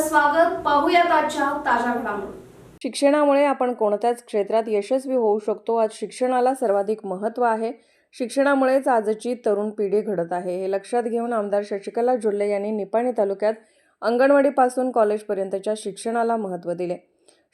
स्वागत पाहूयात आजच्या ताज्या घडामोडी. शिक्षणामुळे आपण कोणत्याच क्षेत्रात यशस्वी होऊ शकतो आज शिक्षणाला सर्वाधिक महत्त्व आहे. शिक्षणामुळेच आजची तरुण पिढी घडत आहे. हे लक्षात घेऊन आमदार शशिकला जुल्ले यांनी निपाणी तालुक्यात अंगणवाडीपासून कॉलेजपर्यंतच्या शिक्षणाला महत्त्व दिले.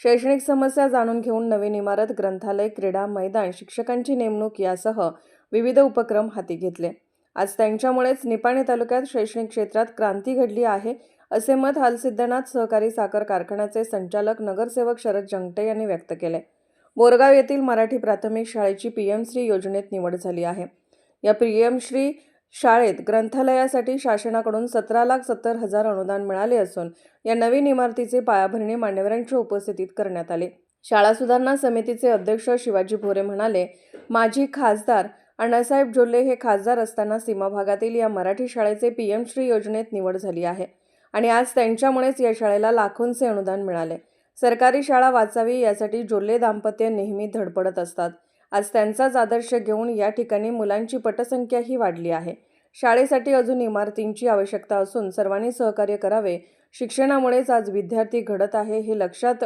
शैक्षणिक समस्या जाणून घेऊन नवीन इमारत ग्रंथालय क्रीडा मैदान शिक्षकांची नेमणूक यासह विविध उपक्रम हाती घेतले. आज त्यांच्यामुळेच निपाणी तालुक्यात शैक्षणिक क्षेत्रात क्रांती घडली आहे. असे मत हालसिद्धनाथ सहकारी साखर कारखान्याचे संचालक नगरसेवक शरद जंगटे यांनी व्यक्त केले. बोरगाव येथील मराठी प्राथमिक शाळेची पीएम श्री योजनेत निवड झाली आहे. या पीएम श्री शाळेत ग्रंथालयासाठी शासनाकडून सतरा लाख सत्तर हजार अनुदान मिळाले असून या नवीन इमारतीचे पायाभरणी मान्यवरांच्या उपस्थितीत करण्यात आले. शाळा सुधारणा समितीचे अध्यक्ष शिवाजी भोरे म्हणाले माजी खासदार अण्णासाहेब जोल्ले हे खासदार असताना सीमा भागातील या मराठी शाळेचे पीएम श्री योजनेत निवड झाली आहे. आणि आज त्यांच्यामुळेच या शाळेला लाखोंचे अनुदान मिळाले. सरकारी शाळा वाचावी यासाठी जोल्ले दाम्पत्य नेहमी धडपडत असतात. आज त्यांचाच आदर्श घेऊन या ठिकाणी मुलांची पटसंख्याही वाढली आहे. शाळेसाठी अजून इमारतींची आवश्यकता असून सर्वांनी सहकार्य करावे. शिक्षणामुळेच आज विद्यार्थी घडत आहे हे लक्षात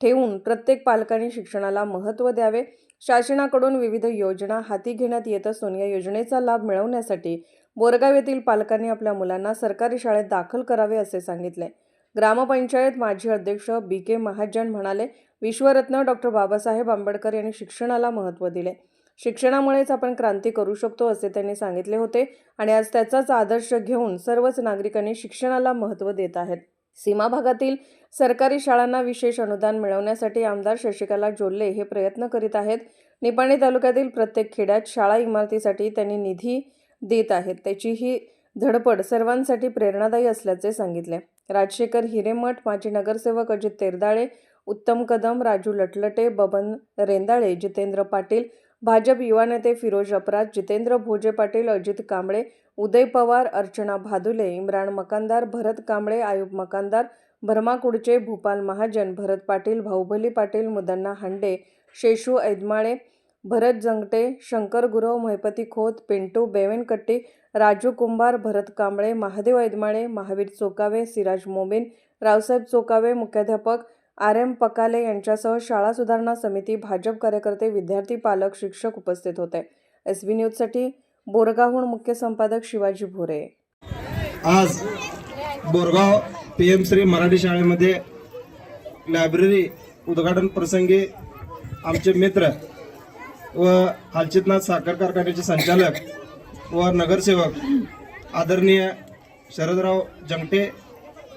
ठेवून प्रत्येक पालकांनी शिक्षणाला महत्त्व द्यावे. शासनाकडून विविध योजना हाती घेण्यात येत असून या योजनेचा लाभ मिळवण्यासाठी बोरगाव येथील पालकांनी आपल्या मुलांना सरकारी शाळेत दाखल करावे असे सांगितले. ग्रामपंचायत माजी अध्यक्ष बी के महाजन म्हणाले विश्वरत्न डॉक्टर बाबासाहेब आंबेडकर यांनी शिक्षणाला महत्त्व दिले. शिक्षणामुळेच आपण क्रांती करू शकतो असे त्यांनी सांगितले होते आणि आज त्याचाच आदर्श घेऊन सर्वच नागरिकांनी शिक्षणाला महत्त्व देत आहेत. सीमा भागातील सरकारी शाळांना विशेष अनुदान मिळवण्यासाठी आमदार शशिकला जोल्ले हे प्रयत्न करीत आहेत. निपाणी तालुक्यातील प्रत्येक खेड्यात शाळा इमारतीसाठी त्यांनी निधी देत आहेत. त्याची ही धडपड सर्वांसाठी प्रेरणादायी असल्याचे सांगितले. राजशेखर हिरेमठ माजी नगरसेवक अजित तेरदाळे उत्तम कदम राजू लटलटे बबन रेंदाळे जितेंद्र पाटील भाजप युवा नेते फिरोज अपराज जितेंद्र भोजे पाटील अजित कांबळे उदय पवार अर्चना भादुले इम्रान मकानदार भरत कांबळे आयुब मकानदार भरमा कुडचे भूपाल महाजन भरत पाटील भाऊबली पाटील मुदन्ना हांडे शेषू ऐदमाळे भरत जंगटे शंकर गुरव महिपती खोत पिंटू बेवेनकट्टी राजू कुंभार भरत कांबळे महादेव ऐदमाळे महावीर चोकावे सिराज मोमीन रावसाहेब चोकावे मुख्याध्यापक आर एम पकाले यांच्यासह शाळा सुधारणा समिती भाजप कार्यकर्ते विद्यार्थी पालक शिक्षक उपस्थित होते. एस बी न्यूजसाठी बोरगावहून मुख्य संपादक शिवाजी भोरे. आज बोरगाव पी एम श्री मराठी शाळेमध्ये लायब्ररी उद्घाटन प्रसंगी आमचे मित्र व हालचितनाथ साखर कारखान्याचे संचालक व नगरसेवक आदरणीय शरदराव जंगटे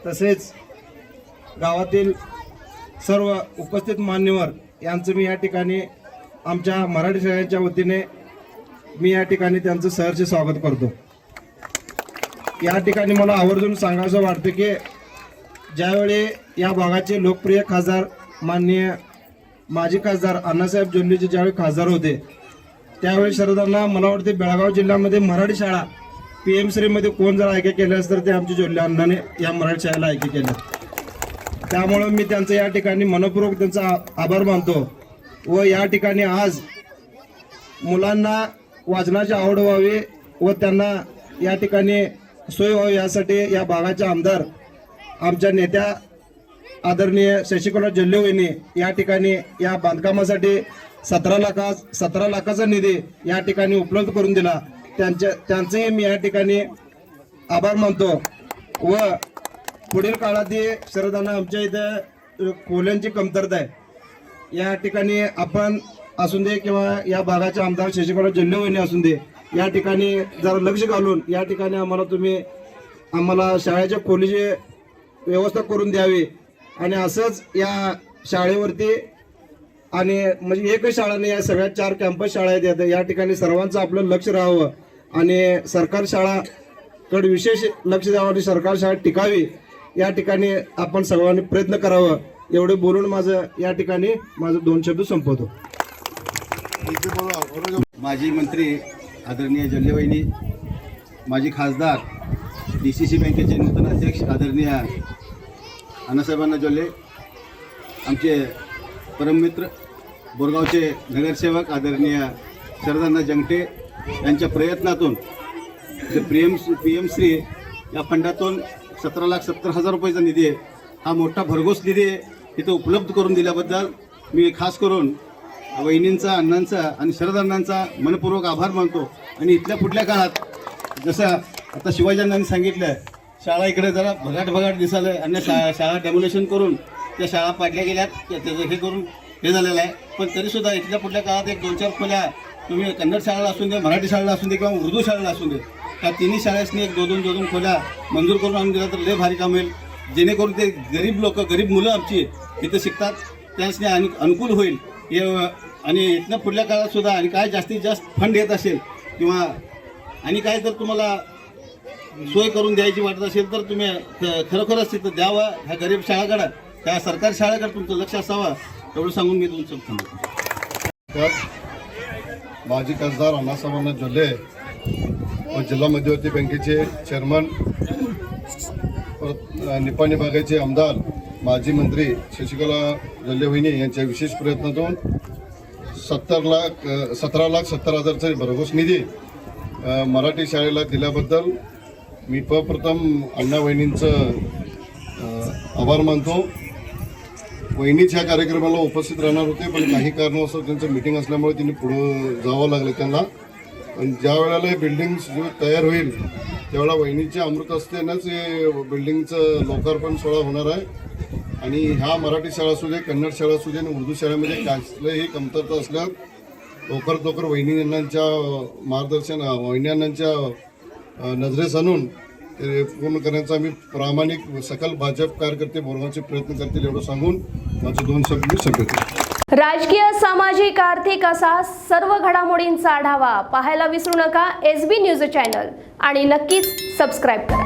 तसेच गावातील सर्व उपस्थित मान्यवर यांचं मी या ठिकाणी आमच्या मराठी शाळेच्या वतीने मी या ठिकाणी त्यांचं सहर्ष स्वागत करतो. या ठिकाणी मला आवर्जून सांगायचं वाटतं की ज्यावेळी या भागाचे लोकप्रिय खासदार माननीय माजी खासदार अण्णासाहेब जोंडीचे ज्यावेळी खासदार होते त्यावेळी शरदांना मला वाटते बेळगाव जिल्ह्यामध्ये मराठी शाळा पी एम श्रीमध्ये कोण जर ऐके केले असतं तर ते आमचे जोल्ले अण्णाने या मराठी शाळेला ऐके केलं. त्यामुळं मी त्यांचं या ठिकाणी मनपूर्वक त्यांचा आभार मानतो व या ठिकाणी आज मुलांना वाचनाची आवड व्हावी व त्यांना या ठिकाणी सोय व्हावी यासाठी या भागाचे आमदार आमच्या नेत्या आदरणीय शशिकला जल्लेवहिनी या ठिकाणी या बांधकामासाठी सतरा लाखा सतरा लाखाचा निधी या ठिकाणी उपलब्ध करून दिला. त्यांच्या त्यांचंही मी या ठिकाणी आभार मानतो. व पुढील काळातही शरदांना आमच्या इथं खोल्यांची कमतरता आहे. या ठिकाणी आपण असून दे किंवा या भागाचे आमदार शशिकला जल्लेवहिनी असून दे या ठिकाणी जरा लक्ष घालून या ठिकाणी आम्हाला तुम्ही आम्हाला शाळेच्या खोलीची व्यवस्था करून द्यावी. आणि असंच या शाळेवरती आणि म्हणजे एकच शाळा नाही या सगळ्या चार कॅम्पस शाळा आहेत या ठिकाणी सर्वांचं आपलं लक्ष राहावं. आणि सरकार शाळाकडे विशेष लक्ष द्यावं आणि सरकार शाळा टिकावी या ठिकाणी आपण सर्वांनी प्रयत्न करावं. एवढे बोलून माझं या ठिकाणी माझं दोन शब्द संपवतो. माजी मंत्री आदरणीय जल्लेवाहिनी माजी खासदार डी सी सी बँकेचे नूतन अध्यक्ष आदरणीय अण्णासाहेबांना जोल्ले आमचे परममित्र बोरगावचे नगरसेवक आदरणीय शरदांना जंगटे यांच्या प्रयत्नातून प्रियम P M P M Shri या फंडातून सतरा लाख सत्तर हजार रुपयाचा निधी हा मोठा भरघोस निधी इथं उपलब्ध करून दिल्याबद्दल मी खास करून वहिनींचा अण्णांचा आणि शरद अण्णांचा मनपूर्वक आभार मानतो. आणि इथल्या पुढल्या काळात जसं आता शिवाजी सांगितलं शाळा इकडे जरा भगाट भगाट दिसायला आणि शाळा शाळा डेमोलेशन करून त्या शाळा पाडल्या गेल्यात त्याचं हे करून हे झालेलं आहे. पण तरीसुद्धा इथल्या पुढल्या काळात एक दोन चार खोल्या तुम्ही कन्नड शाळेला असून दे मराठी शाळेला असून दे किंवा उर्दू शाळेला असून दे त्या तिन्ही शाळेसनी एक दोन दोन दोन खोल्या मंजूर करून आणून दिला तर लय भारी काम होईल. जेणेकरून ते गरीब लोक गरीब मुलं आमची इथं शिकतात. त्यासनी अनु अनुकूल होईल. हे आणि इथनं पुढल्या काळात सुद्धा आणि काय जास्तीत जास्त फंड येत असेल किंवा आणि काय तर तुम्हाला सोय करून द्यायची वाटत असेल तर तुम्ही ख- खरोखरच तिथं द्यावा ह्या गरीब शाळाकडं. त्या सरकारी शाळेकडे तुमचं लक्ष असावं एवढं सांगून मी तुमचं थांबतो माजी खासदार अण्णासाहेबांना जोडले. व जिल्हा मध्यवर्ती बँकेचे चेअरमन परत निपाणी भागाचे आमदार माजी मंत्री शशिकला जोल्ले वहिनी यांच्या विशेष प्रयत्नातून सत्तर लाख सतरा लाख सत्तर हजारचा भरघोस निधी मराठी शाळेला दिल्याबद्दल मी प्रथम अण्णा वहिनींचं आभार मानतो. वहिनीच ह्या कार्यक्रमाला उपस्थित राहणार होते पण काही कारणास्तव त्यांचं मिटिंग असल्यामुळे त्यांनी पुढं जावं लागलं त्यांना. पण ज्या वेळेला हे बिल्डिंग तयार होईल त्यावेळेला वहिनीच्या अमृत असतेनंच हे बिल्डिंगचं लोकार्पण सोहळा होणार आहे. आणि ह्या मराठी शाळा असू दे कन्नड शाळा असू दे आणि उर्दू शाळेमध्ये कसलंही कमतरता असल्यास लवकरात लवकर वहिनी अण्णांच्या मार्गदर्शन वहिनी अण्णांच्या नजरेस आणून ते पूर्ण करण्याचा आम्ही प्रामाणिक सकल भाजप कार्यकर्ते बोलवण्याचे प्रयत्न करतील एवढं सांगून माझे दोन शब्द मी संपवतो राजकीय सामाजिक आर्थिक असा सर्व घडामोडींचा आढावा पाहायला विसरू नका. एस बी न्यूज चॅनल आणि नक्कीच सबस्क्राईब करा.